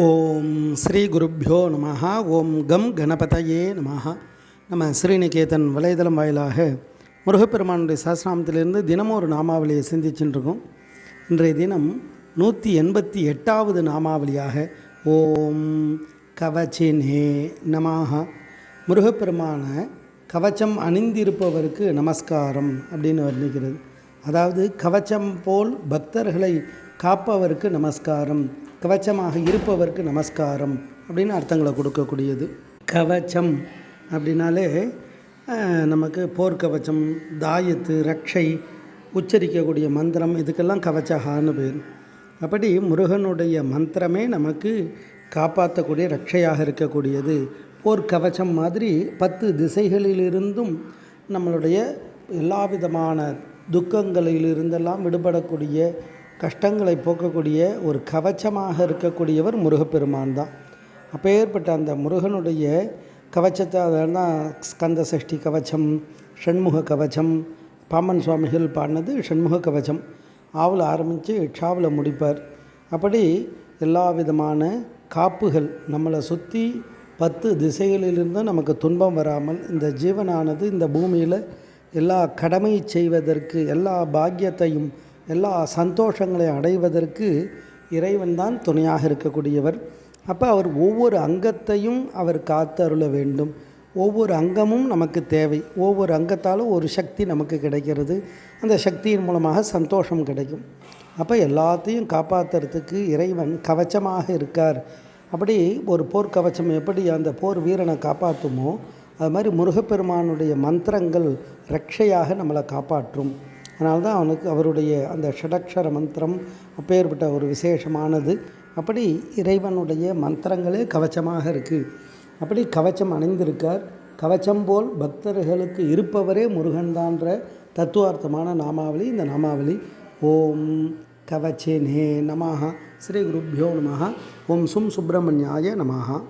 ஓம் ஸ்ரீ குருப்பியோ நம ஓம் கம் கணபதையே நம நம்ம ஸ்ரீநிகேதன் வலைதளம் வாயிலாக முருகப்பெருமானுடைய சாஸ்திராமத்திலிருந்து தினமும் ஒரு நாமாவளியை சிந்திச்சுட்டுருக்கோம் இன்றைய தினம் நூற்றி எண்பத்தி எட்டாவது நாமாவளியாக ஓம் கவச்சினே நமாக முருகப்பெருமான கவச்சம் அணிந்திருப்பவருக்கு நமஸ்காரம் அப்படின்னு வர்ணிக்கிறது. அதாவது கவச்சம் போல் பக்தர்களை காப்பவருக்கு நமஸ்காரம் கவச்சமாக இருப்பவருக்கு நமஸ்காரம் அப்படின்னு அர்த்தங்களை கொடுக்கக்கூடியது. கவச்சம் அப்படின்னாலே நமக்கு போர்க்கவச்சம் தாயத்து ரக்ஷை உச்சரிக்கக்கூடிய மந்திரம் இதுக்கெல்லாம் கவச்சகான்னு பேர். அப்படி முருகனுடைய மந்திரமே நமக்கு காப்பாற்றக்கூடிய ரட்சையாக இருக்கக்கூடியது. போர்க்கவச்சம் மாதிரி பத்து திசைகளிலிருந்தும் நம்மளுடைய எல்லா விதமான துக்கங்களிலிருந்தெல்லாம் விடுபடக்கூடிய கஷ்டங்களை போக்கக்கூடிய ஒரு கவச்சமாக இருக்கக்கூடியவர் முருகப்பெருமான் தான். அப்பேற்பட்ட அந்த முருகனுடைய கவச்சத்தை அதனால தான் ஸ்கந்த சஷ்டி கவச்சம் ஷண்முக கவச்சம் பாமன் சுவாமிகள் பாடினது ஷண்முக கவச்சம் ஆவில் ஆரம்பித்து ஷாவில் முடிப்பார். அப்படி எல்லா விதமான காப்புகள் நம்மளை சுற்றி பத்து திசைகளிலிருந்தும் நமக்கு துன்பம் வராமல் இந்த ஜீவனானது இந்த பூமியில் எல்லா கடமை செய்வதற்கு எல்லா பாக்கியத்தையும் எல்லா சந்தோஷங்களையும் அடைவதற்கு இறைவன் தான் துணையாக இருக்கக்கூடியவர். அப்போ அவர் ஒவ்வொரு அங்கத்தையும் அவர் காத்தருள வேண்டும். ஒவ்வொரு அங்கமும் நமக்கு தேவை. ஒவ்வொரு அங்கத்தாலும் ஒரு சக்தி நமக்கு கிடைக்கிறது. அந்த சக்தியின் மூலமாக சந்தோஷம் கிடைக்கும். அப்போ எல்லாத்தையும் காப்பாற்றுறதுக்கு இறைவன் கவச்சமாக இருக்கார். அப்படி ஒரு போர்க்கவச்சம் எப்படி அந்த போர் வீரனை காப்பாற்றுமோ அது மாதிரி முருகப்பெருமானுடைய மந்திரங்கள் ரட்சையாக நம்மளை காப்பாற்றும். அதனால்தான் அவனுக்கு அவருடைய அந்த ஷடக்ஷர மந்திரம் அப்பேற்பட்ட ஒரு விசேஷமானது. அப்படி இறைவனுடைய மந்திரங்களே கவச்சமாக இருக்குது அப்படி கவச்சம் அணிந்திருக்கார். கவச்சம் போல் பக்தர்களுக்கு இருப்பவரே முருகன்தான்ற தத்துவார்த்தமான நாமாவளி இந்த நாமாவளி. ஓம். కవచినే నమ. శ్రీ గురుభ్యో నమ. ఓం సుం సుబ్రహ్మణ్యాయ నమ.